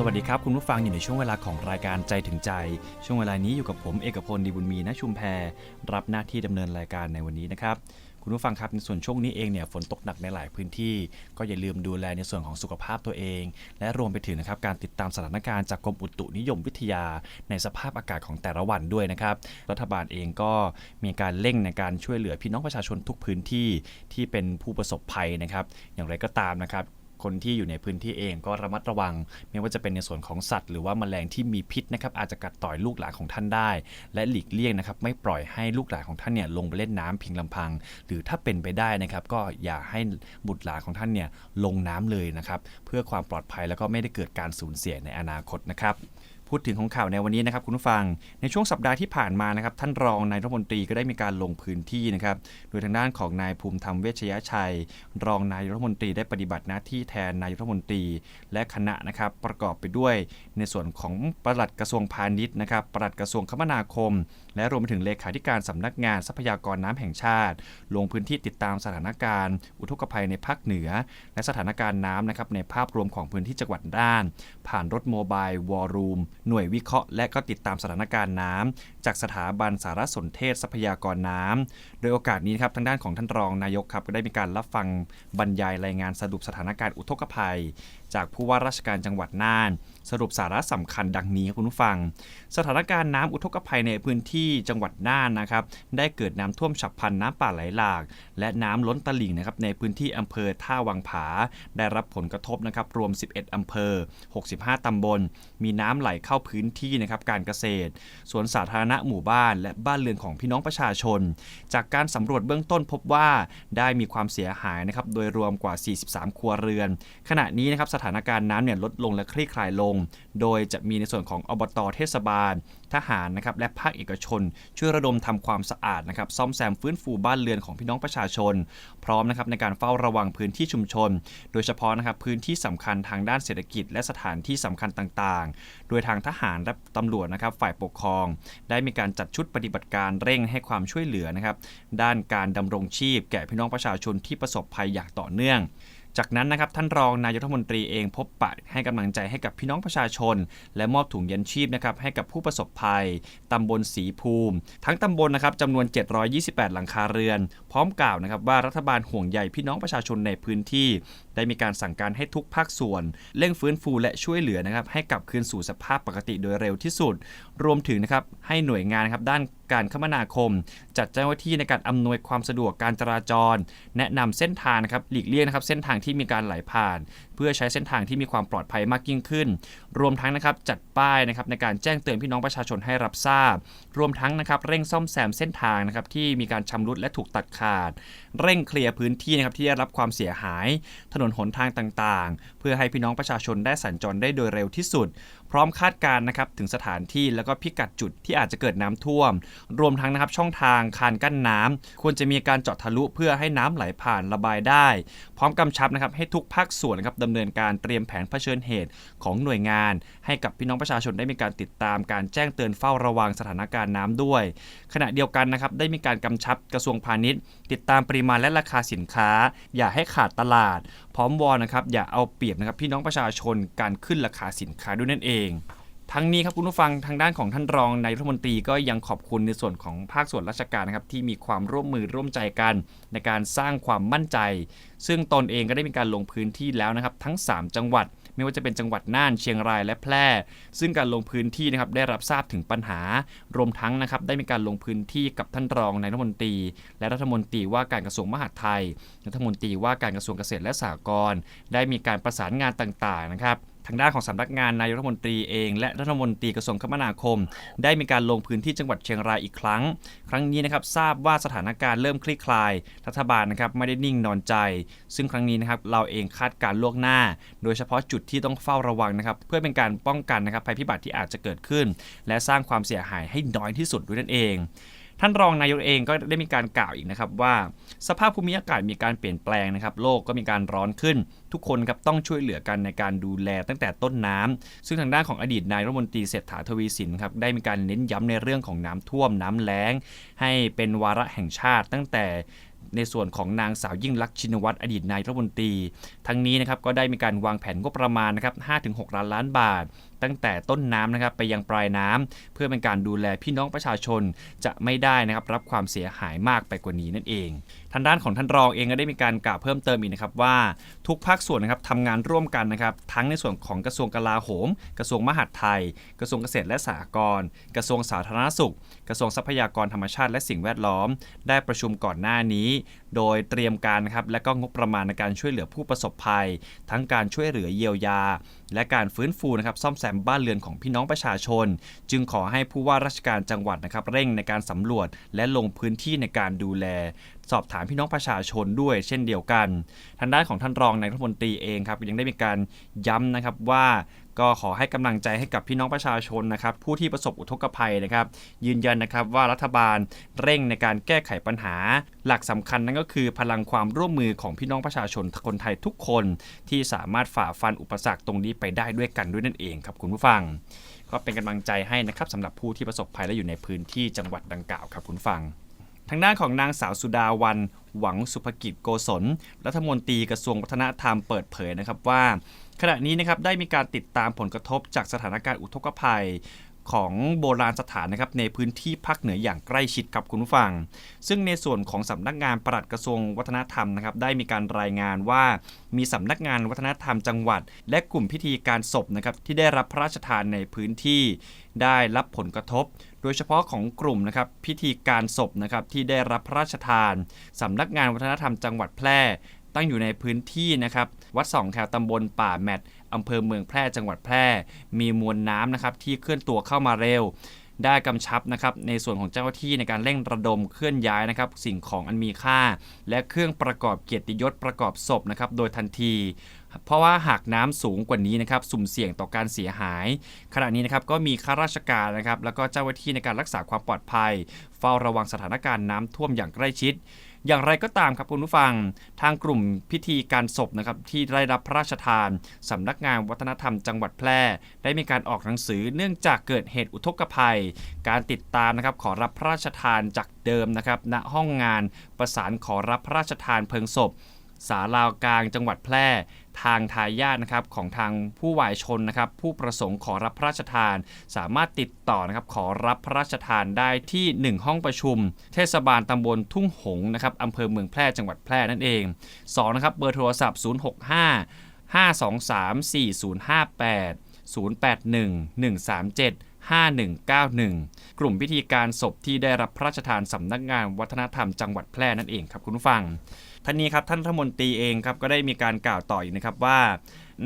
สวัสดีครับ คุณผู้ฟังอยู่ในช่วงเวลาของรายการใจถึงใจ ช่วงเวลานี้อยู่กับผมเอกพลดีบุญมีณชุมแพรับหน้าที่ดำเนินรายการในวันนี้นะครับคุณผู้ฟังครับในส่วนช่วงนี้เองเนี่ยฝนตกหนักในหลายพื้นที่ ก็อย่าลืมดูแลในส่วนของสุขภาพตัวเอง และรวมไปถึงนะครับการติดตามสถานการณ์จากกรมอุตุนิยมวิทยา ในสภาพอากาศของแต่ละวันด้วยนะครับรัฐบาลเองก็มีการเร่งในการช่วยเหลือพี่น้องประชาชนทุกพื้นที่ที่เป็นผู้ประสบภัยนะครับ อย่างไรก็ตามนะครับ คนที่อยู่ในพื้นที่เองก็ระมัดระวัง ไม่ว่าจะเป็นในส่วนของสัตว์ หรือว่าแมลงที่มีพิษนะครับอาจจะกัดต่อยลูกหลานของท่านได้ และหลีกเลี่ยงนะครับไม่ปล่อยให้ลูกหลานของท่านเนี่ยลงไปเล่นน้ำเพียงลำพัง หรือถ้าเป็นไปได้นะครับก็อย่าให้บุตรหลานของท่านเนี่ยลงน้ำเลยนะครับเพื่อความปลอดภัยแล้วก็ไม่ได้เกิดการสูญเสียในอนาคตนะครับ พูดถึงของข่าวในวันนี้นะครับคุณผู้ฟัง ในช่วงสัปดาห์ที่ผ่านมานะครับท่านรองนายรัฐมนตรีก็ได้มีการลงพื้นที่นะครับโดยทางด้านของนายภูมิธรรมเวชยชัย รองนายรัฐมนตรีได้ปฏิบัติหน้าที่แทนนายรัฐมนตรี และคณะนะครับประกอบไปด้วย ในส่วนของปลัดกระทรวงพาณิชย์นะครับปลัดกระทรวงคมนาคม และรวมไปถึงเลขาธิการสำนักงานทรัพยากรน้ำแห่งชาติ ลงพื้นที่ติดตามสถานการณ์ อุทกภัยในภาคเหนือ และสถานการณ์น้ำนะครับในภาพรวมของพื้นที่จังหวัดน่าน ผ่านรถโมบายวอลลุ่ม หน่วยวิเคราะห์และก็ติดตามสถานการณ์น้ำจากสถาบันสารสนเทศทรัพยากรน้ำโดยโอกาสนี้ครับทางด้านของท่านรองนายกครับก็ได้มีการรับฟังบรรยายรายงานสรุปสถานการณ์อุทกภัย จากผู้ว่าราชการจังหวัดน่าน สรุปสาระสำคัญดังนี้ครับคุณผู้ฟัง สถานการณ์น้ำอุทกภัยในพื้นที่จังหวัดน่านนะครับ ได้เกิดน้ำท่วมฉับพลันน้ำป่าไหลหลาก และน้ำล้นตลิ่งนะครับในพื้นที่อำเภอท่าวังผา ได้รับผลกระทบนะครับรวม 11อำเภอ 65ตำบล มีน้ำไหลเข้าพื้นที่นะครับการเกษตร สวนสาธารณะหมู่บ้าน และบ้านเรือนของพี่น้องประชาชน จากการสำรวจเบื้องต้นพบว่าได้มีความเสียหายนะครับโดยรวมกว่า 43 ครัวเรือน ขณะนี้นะครับสถานการณ์น้ำเนี่ยลดลงและคลี่คลายลงโดยจะมีในส่วนของอบตเทศบาล ทหารนะครับและภาคเอกชน ช่วยระดมทำความสะอาดนะครับซ่อมแซมฟื้นฟูบ้านเรือนของพี่น้องประชาชน พร้อมนะครับในการเฝ้าระวังพื้นที่ชุมชน โดยเฉพาะนะครับพื้นที่สำคัญทางด้านเศรษฐกิจ และสถานที่สำคัญต่างๆ โดยทางทหารและตำรวจนะครับฝ่ายปกครอง ได้มีการจัดชุดปฏิบัติการเร่งให้ความช่วยเหลือนะครับด้านการดำรงชีพ แก่พี่น้องประชาชนที่ประสบภัยอย่างต่อเนื่อง จากนั้นนะครับท่านรองนายกรัฐมนตรีเองพบปะให้กำลังใจให้กับพี่น้องประชาชน และมอบถุงยันชีพนะครับให้กับผู้ประสบภัยตำบลสีภูมิ ทั้งตำบลนะครับจำนวน 728 หลังคาเรือน พร้อมกล่าวนะครับว่ารัฐบาลห่วงใยพี่น้องประชาชนในพื้นที่ ได้มีการสั่งการให้ทุกภาคส่วน เร่งฟื้นฟูและช่วยเหลือนะครับให้กลับคืนสู่สภาพปกติโดยเร็วที่สุด รวมถึงนะครับให้หน่วยงานนครับด้าน การคมนาคม จัดเจ้าหน้าที่ในการอำนวยความสะดวกการจราจร แนะนำเส้นทางนะครับหลีกเลี่ยงนะครับเส้นทางที่มีการไหลผ่าน เพื่อใช้เส้นทางที่มีความปลอดภัยมากยิ่งขึ้น รวมทั้งนะครับจัดป้ายนะครับในการแจ้งเตือนพี่น้องประชาชนให้รับทราบ รวมทั้งนะครับเร่งซ่อมแซมเส้นทางนะครับที่มีการชำรุดและถูกตัดขาด เร่งเคลียร์พื้นที่นะครับที่ได้รับความเสียหาย ถนนหนทางต่างๆ เพื่อให้พี่น้องประชาชนได้สัญจรได้โดยเร็วที่สุด พร้อมคาดการณ์นะครับถึงสถานที่แล้วก็พิกัดจุดที่อาจจะเกิดน้ำท่วม รวมทั้งนะครับช่องทางคานกั้นน้ำควรจะมีการเจาะทะลุเพื่อให้น้ำไหลผ่านระบายได้ พร้อมกำชับนะครับให้ทุกภาคส่วนนะครับดำเนินการเตรียมแผนเผชิญเหตุของหน่วยงาน ให้กับพี่น้องประชาชนได้มีการติดตามการแจ้งเตือนเฝ้าระวังสถานการณ์น้ำด้วย ขณะเดียวกันนะครับได้มีการกำชับกระทรวงพาณิชย์ ติดตามปริมาณและราคาสินค้า อย่าให้ขาดตลาด พร้อมวอนนะครับอย่าเอาเปรียบนะครับพี่น้องประชาชนการขึ้นราคาสินค้าด้วยนั่นเอง ทั้งนี้ครับคุณผู้ฟังทางด้านของท่านรองนายรัฐมนตรีก็ยังขอบคุณในส่วนของภาคส่วนราชการนะครับที่มีความร่วมมือร่วมใจกัน ในการสร้างความมั่นใจ ซึ่งตนเองก็ได้มีการลงพื้นที่แล้วนะครับทั้ง 3 จังหวัด ไม่ว่าจะเป็นจังหวัดน่านเชียงรายและแพร่ ซึ่งการลงพื้นที่นะครับได้รับทราบถึงปัญหา รวมทั้งนะครับได้มีการลงพื้นที่กับท่านรองนายรัฐมนตรี และรัฐมนตรีว่าการกระทรวงมหาดไทย รัฐมนตรีว่าการกระทรวงเกษตรและสหกรณ์ได้มีการประสานงานต่างๆนะครับ ทางด้านของสำนักงานนายกรัฐมนตรีเอง และรัฐมนตรีกระทรวงคมนาคม ได้มีการลงพื้นที่จังหวัดเชียงรายอีกครั้ง ครั้งนี้นะครับทราบว่าสถานการณ์เริ่มคลี่คลาย รัฐบาลนะครับไม่ได้นิ่งนอนใจ ซึ่งครั้งนี้นะครับเราเองคาดการล่วงหน้า โดยเฉพาะจุดที่ต้องเฝ้าระวังนะครับเพื่อเป็นการป้องกันนะครับภัยพิบัติที่อาจจะเกิดขึ้น และสร้างความเสียหายให้น้อยที่สุดด้วยนั่นเอง ท่านรองนายกเองก็ได้มีการกล่าวอีกนะครับว่า สภาพภูมิอากาศมีการเปลี่ยนแปลงนะครับ โลกก็มีการร้อนขึ้น ทุกคนครับต้องช่วยเหลือกันในการดูแลตั้งแต่ต้นน้ำซึ่งทางด้านของอดีตนายรัฐมนตรีเศรษฐาทวีสินครับได้มีการเน้นย้ำในเรื่องของน้ำท่วมน้ำแล้ง ให้เป็นวาระแห่งชาติตั้งแต่ ในส่วนของนางสาวยิ่งลักษณ์ชินวัตรอดีตนายรัฐมนตรี ทั้งนี้นะครับก็ได้มีการวางแผนงบประมาณนะครับ5-6 ล้านล้านบาท ตั้งแต่ต้นน้ำนะครับไปยังปลายน้ำเพื่อเป็นการดูแลพี่น้องประชาชนจะไม่ได้นะครับรับความเสียหายมากไปกว่านี้นั่นเองทางด้านของท่านรองเองก็ได้มีการกล่าวเพิ่มเติมอีกนะครับว่าทุกภาคส่วนนะครับทำงานร่วมกันนะครับทั้งในส่วนของกระทรวงกลาโหม กระทรวงมหาดไทย กระทรวงเกษตรและสหกรณ์กระทรวงสาธารณสุข กระทรวงทรัพยากรธรรมชาติและสิ่งแวดล้อม ได้ประชุมก่อนหน้านี้ โดยเตรียมการนะครับและก็งบประมาณในการช่วยเหลือผู้ประสบภัย ทั้งการช่วยเหลือเยียวยา และการฟื้นฟูนะครับซ่อมแซมบ้านเรือนของพี่น้องประชาชน จึงขอให้ผู้ว่าราชการจังหวัดนะครับเร่งในการสำรวจและลงพื้นที่ในการดูแล สอบถามพี่น้องประชาชนด้วยเช่นเดียวกัน ทางด้านของท่านรองนายรัฐมนตรีเองครับยังได้มีการย้ำนะครับว่า ก็ขอให้กำลังใจให้กับพี่น้องประชาชนนะครับผู้ที่ประสบอุทกภัยนะครับ ยืนยันนะครับว่ารัฐบาลเร่งในการแก้ไขปัญหา หลักสำคัญนั่นก็คือพลังความร่วมมือของพี่น้องประชาชนคนไทยทุกคน ที่สามารถฝ่าฟันอุปสรรคตรงนี้ไปได้ด้วยกันด้วยนั่นเองครับคุณผู้ฟัง ก็เป็นกำลังใจให้นะครับสำหรับผู้ที่ประสบภัยและอยู่ในพื้นที่จังหวัดดังกล่าวครับคุณฟังทางด้านของนางสาวสุดาวันหวังสุภกิจโกศล รัฐมนตรีกระทรวงวัฒนธรรมเปิดเผยนะครับว่า ขณะนี้นะครับได้มีการติดตามผลกระทบจากสถานการณ์อุทกภัยของโบราณสถานนะครับในพื้นที่ภาคเหนืออย่างใกล้ชิดกับคุณผู้ฟัง ซึ่งในส่วนของสำนักงานปลัดกระทรวงวัฒนธรรมนะครับได้มีการรายงานว่า มีสำนักงานวัฒนธรรมจังหวัด และกลุ่มพิธีการศพนะครับที่ได้รับพระราชทานในพื้นที่ ได้รับผลกระทบ โดยเฉพาะของกลุ่มนะครับพิธีการศพนะครับที่ได้รับพระราชทานสำนักงานวัฒนธรรมจังหวัดแพร่ ตั้งอยู่ในพื้นที่นะครับ วัดสองแคตำบลป่าแมทอำเภอเมืองแพร่จังหวัดแพร่ มีมวลน้ำนะครับที่เคลื่อนตัวเข้ามาเร็ว ได้กำชับนะครับในส่วนของเจ้าหน้าที่ในการเร่งระดมเคลื่อนย้ายนะครับ สิ่งของอันมีค่า และเครื่องประกอบเกียรติยศประกอบศพนะครับโดยทันทีเพราะว่าหากน้ำสูงกว่านี้นะครับสุ่มเสี่ยงต่อการเสียหาย ขณะนี้นะครับก็มีข้าราชการนะครับแล้วก็เจ้าหน้าที่ในการรักษาความปลอดภัย เฝ้าระวังสถานการณ์น้ำท่วมอย่างใกล้ชิด อย่างไรก็ตามครับคุณผู้ฟัง ทางกลุ่มพิธีการศพนะครับที่ได้รับพระราชทานสำนักงานวัฒนธรรมจังหวัดแพร่ ได้มีการออกหนังสือเนื่องจากเกิดเหตุอุทกภัย การติดตามนะครับขอรับพระราชทานจากเดิมนะครับณห้องงานประสานขอรับพระราชทานเพลิงศพสาลาวกลางจังหวัดแพร่ ทางทายาทนะครับของทางผู้วายชนนะครับผู้ประสงค์ขอรับพระราชทาน สามารถติดต่อนะครับขอรับพระราชทานได้ที่ 1 ห้องประชุม เทศบาลตำบลทุ่งหงส์นะครับอำเภอเมืองแพร่จังหวัดแพร่นั่นเอง2นะครับเบอร์โทรศัพท์ 065 523 4058 081 137 5191 กลุ่มพิธีการศพที่ได้รับพระราชทานสำนักงานวัฒนธรรมจังหวัดแพร่นั่นเองครับคุณผู้ฟัง ท่านนี้ครับท่านรัฐมนตรีเองครับก็ได้มีการกล่าวต่ออีกนะครับว่า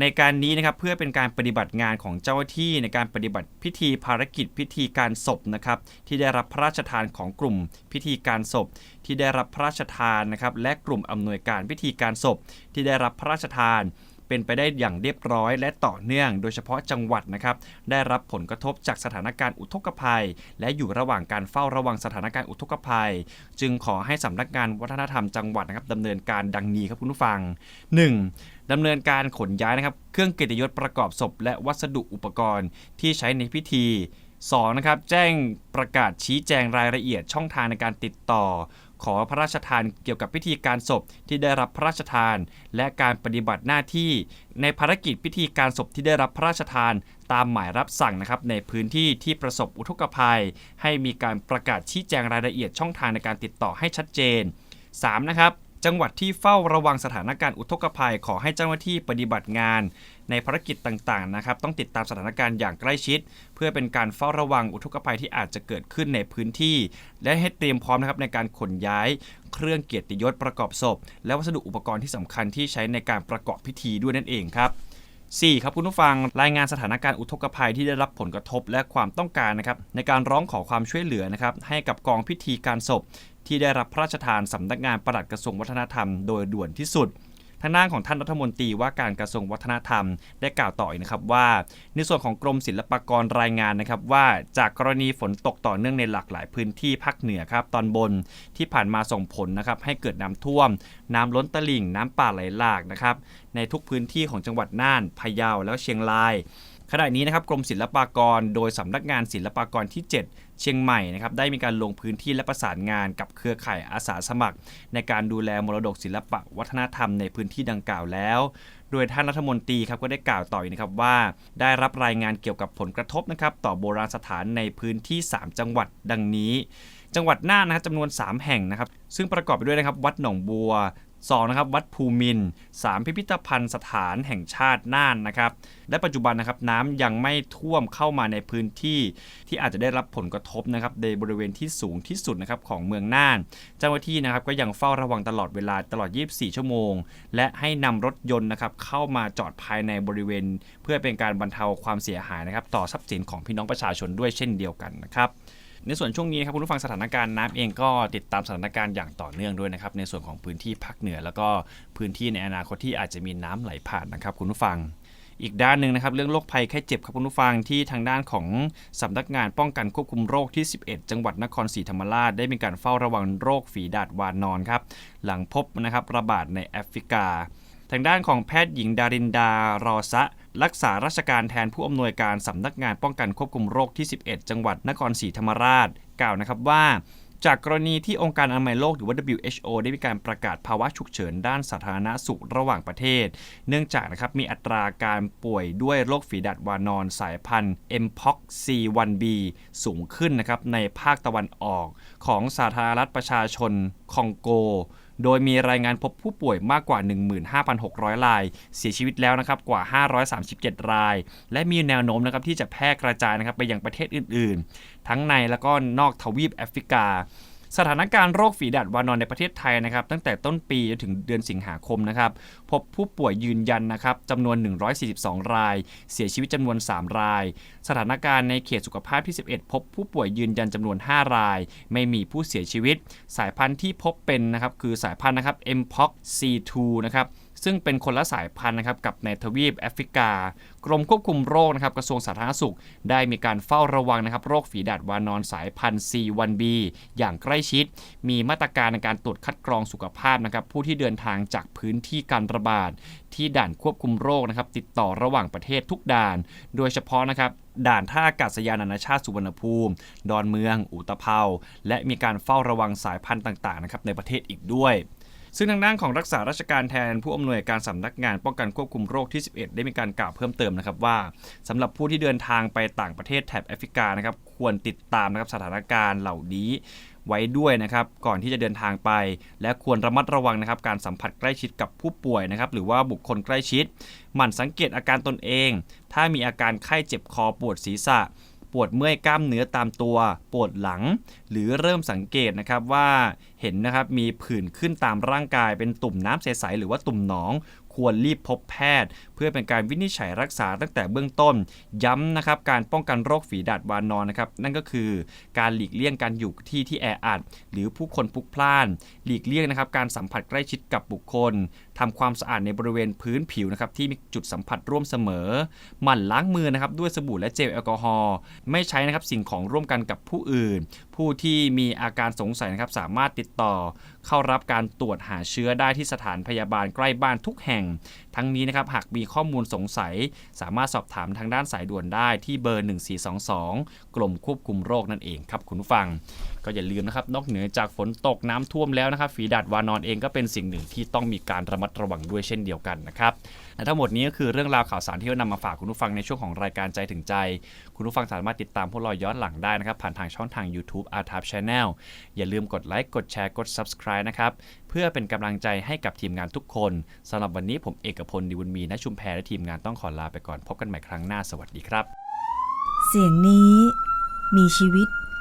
ในการนี้นะครับเพื่อเป็นการปฏิบัติงานของเจ้าหน้าที่ในการปฏิบัติพิธีภารกิจพิธีการศพนะครับที่ได้รับพระราชทานของกลุ่มพิธีการศพ ที่ได้รับพระราชทานนะครับและกลุ่มอำนวยการพิธีการศพ ที่ได้รับพระราชทาน เป็นไปได้อย่างเรียบร้อยและต่อเนื่อง โดยเฉพาะจังหวัดนะครับได้รับผลกระทบจากสถานการณ์อุทกภัย และอยู่ระหว่างการเฝ้าระวังสถานการณ์อุทกภัย จึงขอให้สำนักงานวัฒนธรรมจังหวัดนะครับดำเนินการดังนี้ครับคุณผู้ฟัง 1. ดำเนินการขนย้ายนะครับเครื่องเกียรติยศประกอบศพ และวัสดุอุปกรณ์ที่ใช้ในพิธี 2. นะครับแจ้งประกาศชี้แจงรายละเอียดช่องทางในการติดต่อ ขอพระราชทานเกี่ยวกับพิธีการศพที่ได้รับพระราชทาน และการปฏิบัติหน้าที่ ในภารกิจพิธีการศพที่ได้รับพระราชทาน ตามหมายรับสั่งนะครับในพื้นที่ที่ประสบอุทกภัย ให้มีการประกาศชี้แจงรายละเอียดช่องทางในการติดต่อให้ชัดเจน 3. นะครับจังหวัดที่เฝ้าระวังสถานการณ์อุทกภัย ขอให้เจ้าหน้าที่ปฏิบัติงาน ในภารกิจต่างๆนะครับต้องติดตามสถานการณ์อย่างใกล้ชิด เพื่อเป็นการเฝ้าระวังอุทกภัยที่อาจจะเกิดขึ้นในพื้นที่ และให้เตรียมพร้อมนะครับในการขนย้าย เครื่องเกียรติยศประกอบศพ และวัสดุอุปกรณ์ที่สำคัญที่ใช้ในการประกอบพิธีด้วยนั่นเองครับ 4. ครับคุณผู้ฟังรายงานสถานการณ์อุทกภัยที่ได้รับผลกระทบและความต้องการนะครับในการร้องขอความช่วยเหลือนะครับให้กับกองพิธีการศพ ที่ได้รับพระราชทานสำนักงานปลัดกระทรวงวัฒนธรรมโดยด่วนที่สุด ทางด้านของท่านรัฐมนตรีว่าการกระทรวงวัฒนธรรมได้กล่าวต่ออีกนะครับว่า ในส่วนของกรมศิลปากรรายงานนะครับว่าจากกรณีฝนตกต่อเนื่องในหลากหลายพื้นที่ภาคเหนือครับตอนบนที่ผ่านมาส่งผลนะครับให้เกิดน้ำท่วม น้ำล้นตลิ่ง น้ำป่าไหลหลากนะครับในทุกพื้นที่ของจังหวัดน่านพะเยาแล้วเชียงรายขณะนี้นะครับกรมศิลปากร โดยสำนักงานศิลปากรที่ 7 เชียงใหม่นะครับได้มีการลงพื้นที่และประสานงานกับเครือข่ายอาสาสมัคร ในการดูแลมรดกศิลปะวัฒนธรรมในพื้นที่ดังกล่าวแล้วโดยท่านรัฐมนตรีครับก็ได้กล่าวต่ออีกนะครับว่า ได้รับรายงานเกี่ยวกับผลกระทบนะครับต่อโบราณสถานในพื้นที่ 3 จังหวัดดังนี้ จังหวัดน่านนะครับจำนวน 3 แห่งนะครับ ซึ่งประกอบไปด้วยนะครับวัดหนองบัว 2นะครับวัดภูมิน 3 พิพิธภัณฑ์สถานแห่งชาติน่านนะครับและปัจจุบันนะครับน้ำยังไม่ท่วมเข้ามาในพื้นที่ที่อาจจะได้รับผลกระทบนะครับในบริเวณที่สูงที่สุดนะครับของเมืองน่าน เจ้าหน้าที่นะครับก็ยังเฝ้าระวังตลอดเวลาตลอด 24 ชั่วโมง และให้นำรถยนต์นะครับเข้ามาจอดภายในบริเวณ เพื่อเป็นการบรรเทาความเสียหายนะครับต่อทรัพย์สินของพี่น้องประชาชนด้วยเช่นเดียวกันนะครับ ในส่วนช่วงนี้ครับคุณผู้ฟังสถานการณ์น้ำเองก็ติดตามสถานการณ์อย่างต่อเนื่องด้วยนะครับในส่วนของพื้นที่ภาคเหนือ แล้วก็พื้นที่ในอนาคตที่อาจจะมีน้ำไหลผ่านนะครับคุณผู้ฟังอีกด้านหนึ่งนะครับเรื่องโรคภัยไข้เจ็บครับคุณผู้ฟังที่ทางด้านของสำนักงานป้องกันควบคุมโรคที่ 11 จังหวัดนครศรีธรรมราชได้มีการเฝ้าระวังโรคฝีดาดวานนอนครับหลังพบนะครับระบาดในแอฟริกา ทางด้านของแพทย์หญิงดารินดารอซะ รักษาราชการแทนผู้อำนวยการสำนักงานป้องกันควบคุมโรคที่ 11 จังหวัดนครศรีธรรมราช กล่าวนะครับว่า จากกรณีที่องค์การอนามัยโลกหรือว่า WHO ได้มีการประกาศภาวะฉุกเฉินด้านสาธารณสุขระหว่างประเทศ เนื่องจากนะครับมีอัตราการป่วยด้วยโรคฝีดาดวานอนสายพันธุ์ mpox c1b สูงขึ้นนะครับในภาคตะวันออกของสาธารณรัฐประชาชนคองโก โดยมีรายงานพบผู้ป่วยมากกว่า 15,600 ราย เสียชีวิตแล้วนะครับกว่า 537 ราย และมีแนวโน้มนะครับที่จะแพร่กระจายนะครับไปยังประเทศอื่นๆ ทั้งในและก็นอกทวีปแอฟริกา สถานการณ์โรคฝีดาดวานอนในประเทศไทยนะครับตั้งแต่ต้นปีจนถึงเดือนสิงหาคมนะครับพบผู้ป่วยยืนยันนะครับจำนวน 142 ราย เสียชีวิตจำนวน 3 ราย สถานการณ์ในเขตสุขภาพที่ 11 พบผู้ป่วยยืนยันจำนวน 5 ราย ไม่มีผู้เสียชีวิต สายพันธุ์ที่พบเป็นนะครับคือสายพันธุ์นะครับ mpox c2 นะครับ ซึ่งเป็นคนละสายพันธุ์นะครับกับในทวีปแอฟริกา กรมควบคุมโรคนะครับกระทรวงสาธารณสุข ได้มีการเฝ้าระวังนะครับโรคฝีดาดวานอนสายพันธุ์ C1b อย่างใกล้ชิด มีมาตรการในการตรวจคัดกรองสุขภาพนะครับผู้ที่เดินทางจากพื้นที่การระบาด ที่ด่านควบคุมโรคนะครับติดต่อระหว่างประเทศทุกด่าน โดยเฉพาะนะครับด่านท่าอากาศยานนานาชาติสุวรรณภูมิ ดอนเมือง อุตภเปาและมีการเฝ้าระวังสายพันธุ์ต่างๆนะครับในประเทศอีกด้วย ซึ่งทางด้านของรักษาราชการแทนผู้อำนวยการสำนักงานป้องกันควบคุมโรคที่ 11 ได้มีการกล่าวเพิ่มเติมนะครับว่าสำหรับผู้ที่เดินทางไปต่างประเทศแถบแอฟริกานะครับควรติดตามนะครับสถานการณ์เหล่านี้ไว้ด้วยนะครับก่อนที่จะเดินทางไป และควรระมัดระวังนะครับการสัมผัสใกล้ชิดกับผู้ป่วยนะครับหรือว่าบุคคลใกล้ชิด หมั่นสังเกตอาการตนเอง ถ้ามีอาการไข้เจ็บคอปวดศีรษะ ปวดเมื่อยกล้ามเนื้อตามตัว ปวดหลัง หรือเริ่มสังเกตนะครับว่าเห็นนะครับมีผื่นขึ้นตามร่างกายเป็นตุ่มน้ำใสๆหรือว่าตุ่มหนองควรรีบพบแพทย์ เพื่อเป็นการวินิจฉัยรักษาตั้งแต่เบื้องต้น ย้ำนะครับการป้องกันโรคฝีดาดวานนอนนะครับนั่นก็คือการหลีกเลี่ยงการอยู่ที่ที่แออัดหรือผู้คนพลุกพล่าน หลีกเลี่ยงนะครับการสัมผัสใกล้ชิดกับบุคคลทำความสะอาดในบริเวณพื้นผิวนะครับที่มีจุดสัมผัสร่วมเสมอ หมั่นล้างมือนะครับด้วยสบู่และเจลแอลกอฮอล์ไม่ใช้นะครับสิ่งของร่วมกันกับผู้อื่น ผู้ที่มีอาการสงสัยนะครับสามารถติดต่อเข้ารับการตรวจหาเชื้อได้ที่สถานพยาบาลใกล้บ้านทุกแห่ง ทั้งนี้นะครับหากมีข้อมูลสงสัย สามารถสอบถามทางด้านสายด่วนได้ที่เบอร์ 1422 กลมควบคุมโรคนั่นเองครับคุณผู้ฟังก็อย่าลืมนะครับนอกเหนือจากฝนตกน้ำท่วมแล้วนะครับฝีดาดวานอนเองก็เป็นสิ่งหนึ่งที่ต้องมีการระมัดระวังด้วยเช่นเดียวกันนะครับและทั้งหมดนี้ก็คือเรื่องราวข่าวสารที่เรานำมาฝากคุณผู้ฟังในช่วงของรายการใจถึงใจ คุณผู้ฟังสามารถติดตามพวกเราย้อนหลังได้นะครับ ผ่านทางช่องทาง YouTube a r t a p Channel อย่าลืมกดไลค์กดแชร์กด Subscribe นะครับเพื่อเป็นกำลังใจให้กับทีมงานทุกคนสำหรับวันนี้ผมเอกพลดิบุญมีณชุมแพและทีมงานต้องขอลาไปก่อนพบกันใหม่ครั้งหน้าสวัสดีครับ เสียงนี้มีชีวิต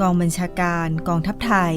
กองบัญชาการกองทัพไทย